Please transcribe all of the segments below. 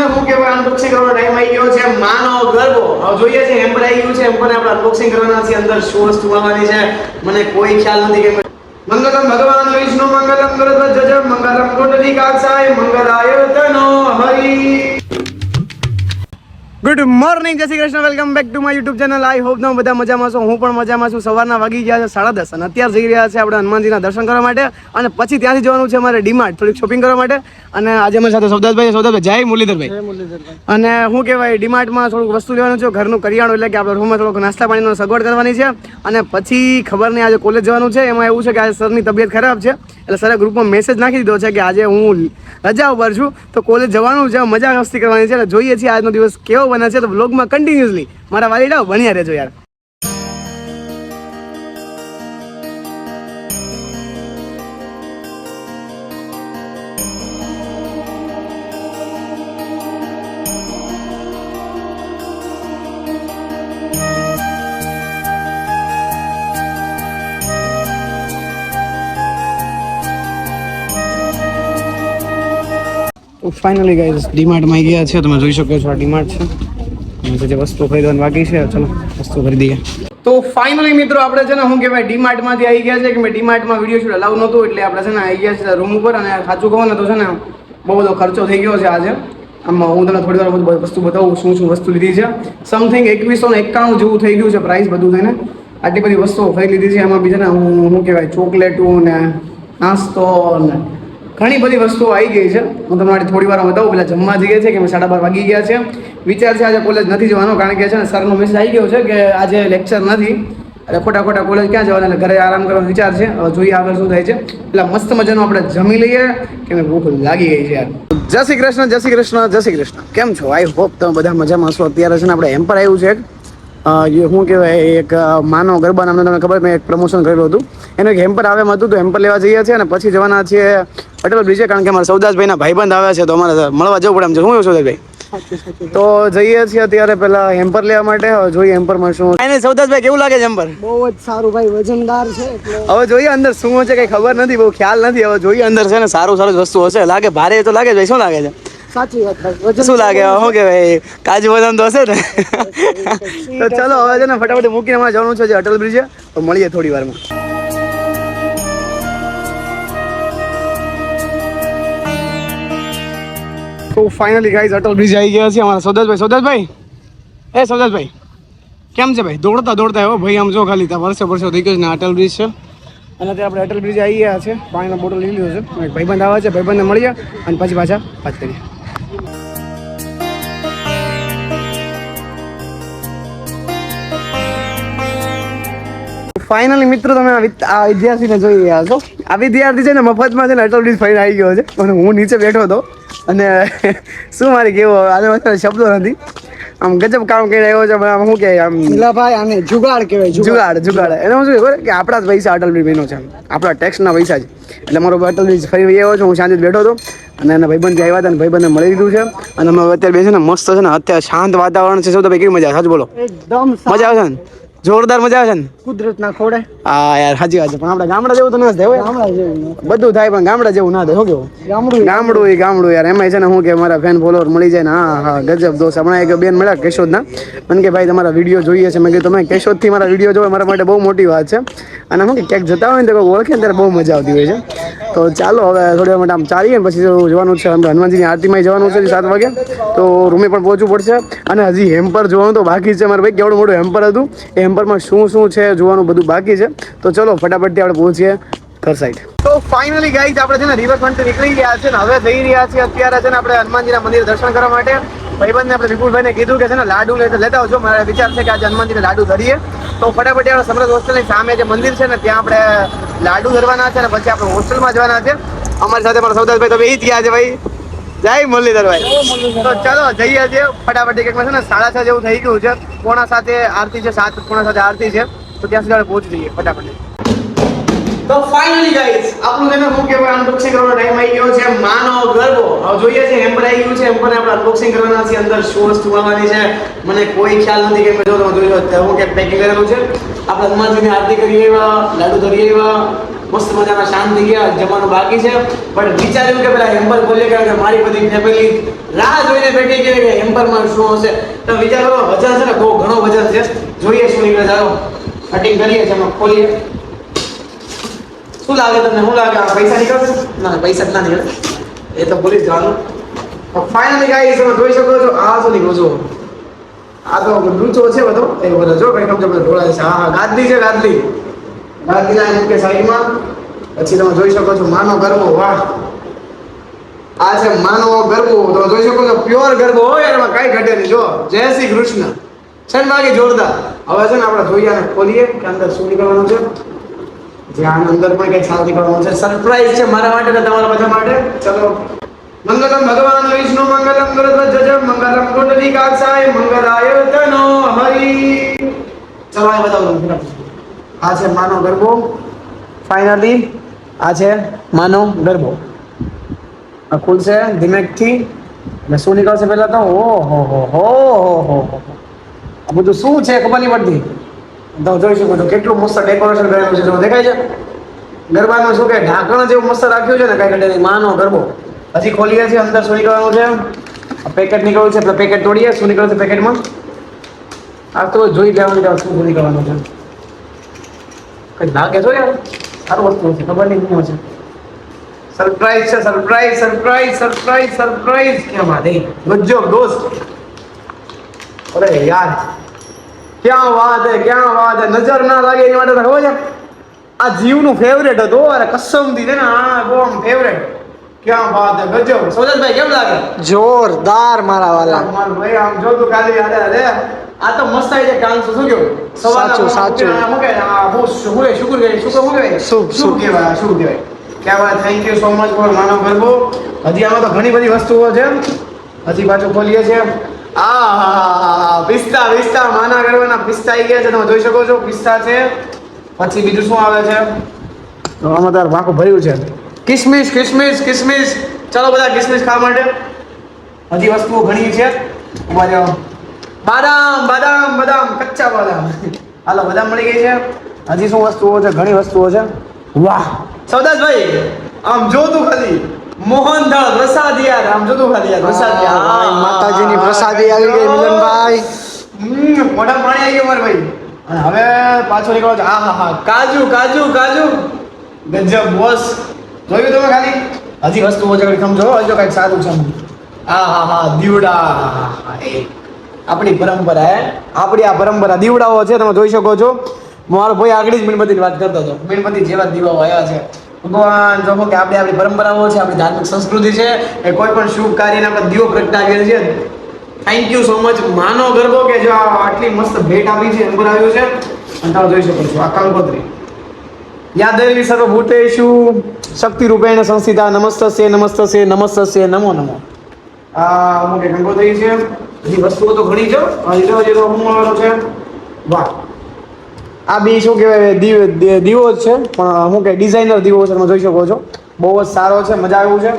છે શું કહેવાય અનબોક્સિંગ કરવાનો ટાઈમ આવી ગયો છે. માનો ગરબો હવે જોઈએ છે હેમ્પર આવી ગયું છે હેમ્પર આપણે અનબોક્સિંગ કરવાના છે અંદર શું વસ્તુ આવવાની છે, મને કોઈ ખ્યાલ નથી કે મંગલમ ભગવાન, વિષ્ણુ મંગલમ ગરુડધ્વજ મંગલમ કુંડલી કાક્ષાય મંગલાય તનો Hari. Good morning Jai Shri Krishna. Welcome back to my YouTube channel I hope તમે બધા મજામાં છો. હું પણ મજામાં છું. સવારના વાગી ગયા છે સાડા દસ અને અત્યારે જઈ રહ્યા છે આપણે હનુમાનજીના દર્શન કરવા માટે અને પછી ત્યાંથી જવાનું છે અમારે ડીમાર્ટ થોડીક શોપિંગ કરવા માટે. અને આજે અમારી સાથે સૌદાસભાઈ. સૌદાસભાઈ જય મુરલીધરભાઈ. અને શું કહેવાય ડીમાર્ટમાં થોડુંક વસ્તુ લેવાનું છે. ઘરનું કરિયાણું એટલે કે આપણે રૂમમાં થોડુંક નાસ્તા પાણીનો સગવડ કરવાની છે. અને પછી ખબર નહીં આજે કોલેજ જવાનું છે. એમાં એવું છે કે આજે સરની તબિયત ખરાબ છે. એટલે સરે ગ્રુપમાં મેસેજ નાખી દીધો છે કે આજે હું રજા ઉપર છું. તો કોલેજ જવાનું છે મજા મસ્તી કરવાની છે. એટલે જોઈએ છીએ આજનો દિવસ કેવો બને છે તો બ્લોગમાં કન્ટિન્યુઅસલી મારા વાલીડાઓ ભણ્યા રહેજો યાર. ફાઇનલી ગાઈઝ ડીમાર્ટમાં ગયા છે, તમે જોઈ શકો છો આ ડીમાર્ટ છે. જે વસ્તુ ખરીદવાની બાકી છે, ચલો, વસ્તુ ખરીદીએ. તો ફાઇનલી મિત્રો આપણે છે ને, શું કહેવાય ડીમાર્ટમાંથી આવી ગયા છે કે મેં ડીમાર્ટમાં વીડિયો શૂટ અલાવ નહોતું, એટલે આપણે છે ને, આવી ગયા છે રૂમ ઉપર અને સાચું કહો ને તો છે ને, બહુ બધો ખર્ચો થઈ ગયો છે આજે. આમાં હું તમને થોડી વાર વસ્તુ બતાવું, શું શું વસ્તુ લીધી છે. સમથિંગ એકવીસો ને એકાણું જેવું થઈ ગયું છે પ્રાઇસ બધું થઈને આટલી બધી વસ્તુઓ ખરીદી લીધી છે. એમાં બીજા ને, હું શું કહેવાય, ચોકલેટું ને નાસ્તો ને ઘણી બધી વસ્તુઓ આવી ગઈ છે. હું માટે થોડી વાર બતાવું. પેલા જમવા જઈએ છે કે અમે સાડા બાર વાગી ગયા છે વિચાર છે આજે કોલેજ નથી જવાનો, કારણ કે છે ને સરનો મેસેજ આવી ગયો છે કે આજે લેક્ચર નથી. એટલે ખોટા ખોટા કોલેજ ક્યાં જવાના? એટલે ઘરે આરામ કરવાનો વિચાર છે. હવે જોઈએ આગળ શું થાય છે. એટલે મસ્ત મજાનું આપણે જમી લઈએ. કે મેં ભૂખ લાગી ગઈ છે યાર. જય શ્રી કૃષ્ણ, જય શ્રી કૃષ્ણ, જય શ્રી કૃષ્ણ. કેમ છો? આઈ હોપ તમે બધા મજામાં છો અત્યારે છે ને આપણે એમ્પર આવ્યું છે શું કહેવાય એક માનો ગરબા નામને તમને ખબર મેં એક પ્રમોશન કરેલું હતું. એનું એક હેમ્પર આવે એમ હતું, તો હેમ્પર લેવા જઈએ છીએ અને પછી જવાના છીએ અટલ બ્રિજે કારણ કે અમારા સૌદાસભાઈના ભાઈબંધ આવ્યા છે તો અમારે મળવા જવું પડે એમ છે. શું સૌદાસભાઈ તો જઈએ છીએ અત્યારે પેલા હેમ્પર લેવા માટે હવે જોઈએ હેમ્પરમાં શું એને સૌદાસભાઈ કેવું લાગે છે હેમ્પર? બહુ જ સારું ભાઈ વજનદાર છે હવે જોઈએ અંદર શું છે કઈ ખબર નથી બહુ ખ્યાલ નથી હવે જોઈએ અંદર છે ને સારું સારું વસ્તુ હશે. લાગે ભારે તો લાગે ભાઈ શું લાગે છે? સાચી વાત ભાઈ શું લાગે? શું કે ભાઈ કાજુ બદામ તો હશે ને? તો ચલો હવે છે ને ફટાફટ મૂકીને અમારે જવાનું છે જે અટલ બ્રિજ તો મળીએ થોડી વારમાં. તો ફાઇનલી ગાઈઝ અટલ બ્રિજ આવી ગયા છે અમારા સૌદાસભાઈ. સૌદાસભાઈ? એ, સૌદાસભાઈ. કેમ છે ભાઈ? દોડતા દોડતા એવો ભાઈ, આમ જો ખાલી ત્યાં વર્ષો વર્ષો થઈ ગયો છે ને અટલ બ્રિજ છે. અને અત્યારે આપણે અટલ બ્રિજ આવી ગયા છે. પાણીનો બોટલ લીધો છે. ભાઈબંધ આવે છે. ભાઈબંધને મળીએ અને પછી પાછા વાત કરીએ. ફાઇનલી મિત્રો તમે આ વિદ- આ વિદ્યાર્થીને જોઈ રહ્યા છો. આ વિદ્યાર્થી છે ને મફતમાં છે ને અટલ બ્રિજ ફરીને આવી ગયો છે. અને હું નીચે બેઠો હતો. અને શું મારે કેવું આજે આને વધારે શબ્દો નથી. આમ ગજબ કામ કરી રહ્યો છે પણ આમ શું કે આમ ભાઈ આને જુગાડ કહેવાય જુગાડ. જુગાડ એને હું શું ખબર? કે આપણા જ પૈસા અટલ બ્રિજ બન્યો છે. આપણા ટેક્સના પૈસા છે. એટલે મારો અટલ બ્રિજ ફરી આવ્યો છું હું સાંજે જ બેઠો હતો. અને એના ભાઈબંધ આવ્યા હતા અને ભાઈબંધને મળી લીધું છે. અને અમે અત્યારે બેસીને ને મસ્ત છે ને અત્યારે શાંત વાતાવરણ છે. શું તમે કેવી મજા આવે સાચું બોલો. મજા આવે છે ને? જોરદાર મજા આવે છે ને? કુદરતના ખોડે હા યાર સાચી વાત છે. પણ આપણે ગામડા જેવું તો ના થાય ગામડા જેવું બધું થાય પણ ગામડા જેવું ના થાય શું કેવું? ગામડું ગામડું એ ગામડું યાર. એમાં છે ને હું કે મારા ફેન ફોલોવર મળી જાય ને હા હા ગજબ દોસ્ત હમણાં એક બેન મળ્યા કેશોદના. મને કે ભાઈ તમારા વીડિયો જોઈએ છે. મેં કીધું તમે કેશોદથી મારા વીડિયો જોવો મારા માટે બહુ મોટી વાત છે. અને હું કે ક્યાંક જતા હોય ને તો કોઈ ઓળખે ને ત્યારે બહુ મજા આવતી હોય છે. તો ચાલો હવે થોડી વાર માટે આમ ચાલીએ ને પછી જોવાનું છે. હનુમાનજીની આરતીમાં જવાનું છે સાત વાગે. તો રૂમે પણ પહોંચવું પડશે. અને હજી હેમ્પર જોવાનું તો બાકી છે. મારા ભાઈ કેવડું મોટું હેમ્પર હતું? એ હેમ્પરમાં શું શું છે જોવાનું બધું બાકી છે. તો ચલો, ફટાફટથી આપણે પહોંચીએ ઘર સાઈડ તો ફાઇનલી ગાઈઝ આપણે છે ને રિવરફ્રન્ટ નીકળી ગયા છે ને હવે જઈ રહ્યા છીએ અત્યારે છે ને આપણે હનુમાનજીના મંદિર દર્શન કરવા માટે. ભાઈબંધને આપણે વિપુલભાઈને કીધું કે છે ને લાડુ લેતા આવજો. મારા વિચાર છે કે આજે હનુમાનજીને લાડુ ધરીએ. તો ફટાફટ આપણે સમૃદ્ધ હોસ્ટેલની સામે જે મંદિર છે ને ત્યાં આપણે લાડુ ધરવાના છે ને પછી આપણે હોસ્ટેલમાં જવાના છે. અમારી સાથે મારા સૌદાસભાઈ તો એ જ ગયા છે ભાઈ. જય મુરલીધરભાઈ. તો ચાલો જઈએ છીએ ફટાફટ એક છે ને સાડા છ જેવું થઈ ગયું છે. કોણા સાથે આરતી છે સાત કોણા સાથે આરતી છે. તો ત્યાં સુધી પહોંચી જઈએ ફટાફટ. તો ફાઇનલી ગાઈસ આપણું તેને શું કહેવાય અનબોક્સિંગ કરવાનો ટાઈમ આવી ગયો છે. માનો ગરબો હવે જોઈએ છે હેમ્પર આવી ગયું છે હેમ્પર આપણે અનબોક્સિંગ કરવાના છે અંદર શું વસ્તુ આવવાની છે. મને કોઈ ખ્યાલ નથી કે જો તમે જોઈ લો હું કે પેકિંગ કરેલું છે. આપણે હનુમાનજીની આરતી કરીએ એવા લાડુ ધરીએ એવા મસ્ત મજાના શાંત થઈ ગયા જમવાનું બાકી છે. પણ વિચાર્યું કે પેલા હેમ્પર ખોલીએ કારણ મારી બધી ફેમિલી રાહ જોઈને બેઠી ગઈ કે હેમ્પરમાં શું હશે. તો વિચાર કરો વજન છે ને, બહુ ઘણો વજન છે. જોઈએ શું નીકળે ચાલો કટિંગ કરીએ છીએ, એમાં ખોલીએ. શું લાગે તમને? શું લાગે? આ પૈસા નીકળશે? ના, પૈસા ના નીકળે. એ તો ભૂલી જવાનું. ફાઇનલી ગાઈસ તમે જોઈ શકો છો, આ શું નીકળું છું આ તો લૂચો છે બધો. એ બધો જો કઈ સમજો બધો ઢોળાય છે. હા ગાદલી છે, ગાદલી. ગાદલી ના કે સાઈડમાં પછી તમે જોઈ શકો છો માનો ગરબો, વાહ. આ છે માનો ગરબો. તમે જોઈ શકો છો પ્યોર ગરબો હોય એમાં કાંઈ ઘટે નહીં. જો, જય શ્રી કૃષ્ણ. છે ને બાકી જોરદાર. હવે છે ને આપણે જોઈએ અને ખોલીએ કે અંદર શું નીકળવાનું છે. ધ્યાન અંદર પણ કંઈક સારું નીકળવાનું છે. સરપ્રાઈઝ છે મારા માટે ને તમારા બધા માટે. ચલો. મંગલમ ભગવાન, વિષ્ણુ મંગલમ ગરુડ જજ, મંગલમ કુંડલી કાક્ષાય મંગલાય તનો, હરિ. ચલો, આ બતાવું આ છે માનો ગરબો. ફાઇનલી આ છે માનો ગરબો. આ ખુલશે ધીમેકથી. અને શું નીકળશે પહેલાં તો? ઓ હો હો હો હો હો આ બધું શું છે ખબર નહીં પડતી. તો જોઈ શકો કેટલું મસ્ત ડેકોરેશન કરેલું છે. જો દેખાય છે? ગરબાનું શું કે, ઢાંકણ જેવું મસ્ત રાખ્યું છે ને કાંઈ કંઈ. માનો ગરબો. હજી ખોલીએ છીએ. અંદર શું નીકળવાનું છે? પેકેટ નીકળ્યું છે. આપણે પેકેટ તોડીએ. શું નીકળશે પેકેટમાં આ તો જોઈ લેવાનું શું નીકળવાનું છે. કંઈ લાગે છો યાર? સારું વસ્તુ છે, ખબર નહીં શું છે. સરપ્રાઈઝ છે સરપ્રાઈઝ સરપ્રાઈઝ સરપ્રાઈઝ સરપ્રાઈઝ ક્યાં વાત ગજબ દોસ્ત. અરે યાર, ક્યાં વાત હે, ક્યાં વાત હે? નજર ના લાગે એની માટે ખબર છે આ જીવનું ફેવરેટ હતું અરે કસમથી છે ને, આ બહુ ફેવરેટ ક્યાં વાત હે ગજબ સોજતભાઈ કેમ લાગે જોરદાર મારા વાલા મારો ભાઈ આમ જો તો ખાલી અરે અરે આ તો મસ્ત આવી છે કામ શું કેવું સવારના સાચું, સાચું. આ શું કહેવાય? આ બહુ શું? શુક્ર કહેવાય? શુક્ર શું કહેવાય? શું. કહેવાય? શું કહેવાય? ક્યાં વાત thank you so much for માનવ ગરબો હજી આમાં તો ઘણી બધી વસ્તુઓ છે હજી પાછું ખોલીએ છીએ આ હા હા હા પિસ્તા પિસ્તા માના ગરબાના પિસ્તા આવી ગયા છે તમે જોઈ શકો છો પિસ્તા છે પછી બીજું શું આવે છે આમાં તાર વાંકું ભર્યું છે કિસમિસ કિસમિસ કિસમિસ. ચાલો બધા કિસમિસ ખાવા માટે. હજી વસ્તુઓ ઘણી છે. ઊભા જાઓ બાદામ બાદામ બદામ કચ્ચા બાદામ. હાલો બદામ મળી ગઈ છે. હજી શું વસ્તુઓ છે? ઘણી વસ્તુઓ છે. વાહ! સૌદાસભાઈ આમ જો તું ખાલી. મોહનથાળ પ્રસાદી યાર આમ જો તું ખાલી યાર પ્રસાદી. માતાજીની પ્રસાદી આવી ગઈ મિલનભાઈ. મોઢા પાણી આવી ગયું મારે ભાઈ. અને હવે પાછો નીકળો આ હા હા કાજુ કાજુ કાજુ. ગજબ બોસ. જોયું તમે ખાલી? હજી વસ્તુ કંઈક સમજો હજુ કંઈક સારું છે આ હા હા દીવડા. આપણી પરંપરા હે? આપણી આ પરંપરા દીવડાઓ છે તમે જોઈ શકો છો. મારો ભાઈ આગળ જ મીણબત્તીની વાત કરતો હતો. મીણબત્તી જેવા દીવાઓ આવ્યા છે. ભગવાન જો કે આપણે આપણી પરંપરાઓ છે આપણી ધાર્મિક સંસ્કૃતિ છે એ કોઈ પણ શુભ કાર્યને આપણે દીવો પ્રગટાવીએ છીએ. થેન્ક યુ સો મચ માનો ગરબો કે જો આ આટલી મસ્ત ભેટ આપી છે નંબર આવ્યું છે. અને તમે જોઈ શકો છો આ કંકોત્રી. યાદેવી સર્વભૂતેષુ. શક્તિ રૂપેણ સંસ્થિતા નમસ્તસ્ય નમસ્તસ્ય નમસ્તસ્ય નમો નમો. આ અમુક કંકોત્રી છે. હજી વસ્તુઓ તો ઘણી છે. તો હું વાળો છે. વાહ. આ બી શું કહેવાય દીવ દીવો જ છે. પણ હું કે ડિઝાઇનર દીવો છે તમે જોઈ શકો છો. બહુ જ સારો છે મજા આવ્યું છે.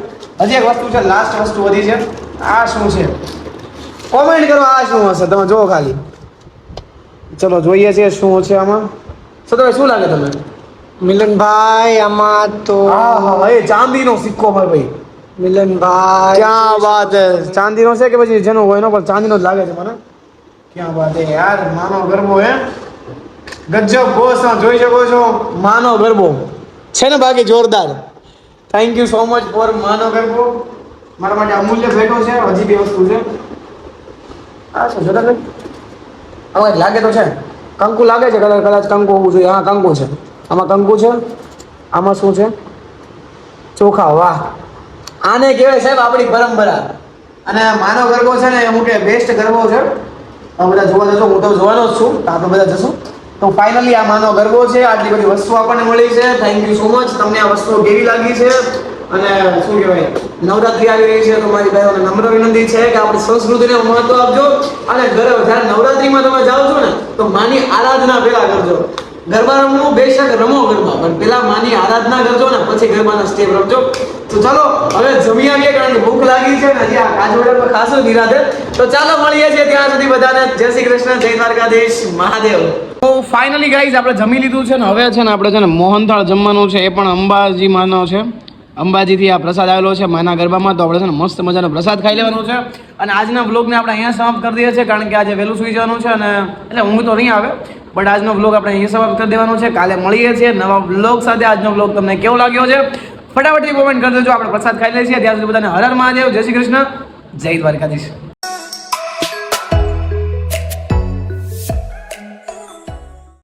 હજી એક વસ્તુ છે લાસ્ટ વસ્તુ વધી છે. આ શું છે? કોમેન્ટ કરો આ શું હશે તમે જુઓ ખાલી. ચલો જોઈએ છીએ શું છે આમાં. સતભાઈ શું લાગે તમે મિલનભાઈ આમાં તો હા એ ચાંદીનો સિક્કો ભાઈ ભાઈ. મિલનભાઈ. ક્યાં વાત છે? ચાંદીનો છે કે પછી જેનો હોય એનો પણ ચાંદીનો જ લાગે છે મને. ક્યાં વાત છે યાર માનો ગરબો હે. ગજબ બોસ જોઈ શકો છો. માનો ગરબો. છે ને બાકી જોરદાર. Thank you so much for માનો ગરબો. મારા માટે અમૂલ્ય ભેટો છે હજી બે વસ્તુ છે. આ શું જોતા અવાજ લાગે તો છે. કંકુ લાગે છે કદાચ કદાચ કંકુ હોવું જોઈએ. હા કંકુ છે. આમાં કંકુ છે? આમાં શું છે? ચોખા, વાહ. આને કહેવાય સાહેબ આપણી પરંપરા. અને માનવ ગરબો છે ને, હું કે બેસ્ટ ગરબો છે. તમે બધા જોવા જશો, હું તો જોવાનો જ છું આપણે બધા જશું. તો ફાઇનલી આ માનવ ગરબો છે, આટલી બધી વસ્તુ આપણને મળી છે. થેન્ક યુ સો મચ તમને આ વસ્તુઓ કેવી લાગી છે? અને શું કહેવાય? નવરાત્રી આવી રહી છે, તો મારી ભાઈઓને નમ્ર વિનંતી છે કે આપણી સંસ્કૃતિને મહત્વ આપજો. અને ઘરે જ્યારે નવરાત્રીમાં તમે જાઓ છો ને, તો માની આરાધના પહેલા કરજો. ગરબા રમવું બેશક રમો ગરબા, પણ પેલા માની આરાધના કરજો ને, પછી ગરબાના સ્ટેપ રમજો. તો ચાલો, હવે જમી આવીએ, કારણ કે ભૂખ લાગી છે ને, હજી આ કાજુ પર ખાસો નિરાધે તો ચાલો, મળીએ છીએ ત્યાં સુધી બધાને. જય શ્રી કૃષ્ણ, જય દ્વારકાધીશ, મહાદેવ. તો ફાઇનલી ગાઈઝ આપણે જમી લીધું છે ને, હવે છે ને આપણે છે ને મોહનથાળ જમવાનું છે, એ પણ અંબાજી માનો છે. અંબાજીથી આ પ્રસાદ આવેલો છે, માના ગરબામાં તો આપણે છે ને મસ્ત મજાનો પ્રસાદ ખાઈ લેવાનો છે. અને આજના બ્લોગને આપણે અહીંયા સમાપ્ત કરી દઈએ છીએ, કારણ કે આજે વહેલું સુઈ જવાનું છે અને એટલે ઊંઘ તો નહીં આવે બટ આજનો બ્લોગ આપણે અહીંયા સમાપ્ત કરી દેવાનો છે. કાલે મળીએ છીએ નવા બ્લોગ સાથે. આજનો બ્લોગ તમને કેવો લાગ્યો છે ફટાફટથી કોમેન્ટ કરી દેજો. આપણે પ્રસાદ ખાઈ લઈએ છીએ. ત્યાં સુધી બધાને હર હર મહાદેવ. જય શ્રી કૃષ્ણ. જય દ્વારકાધીશ.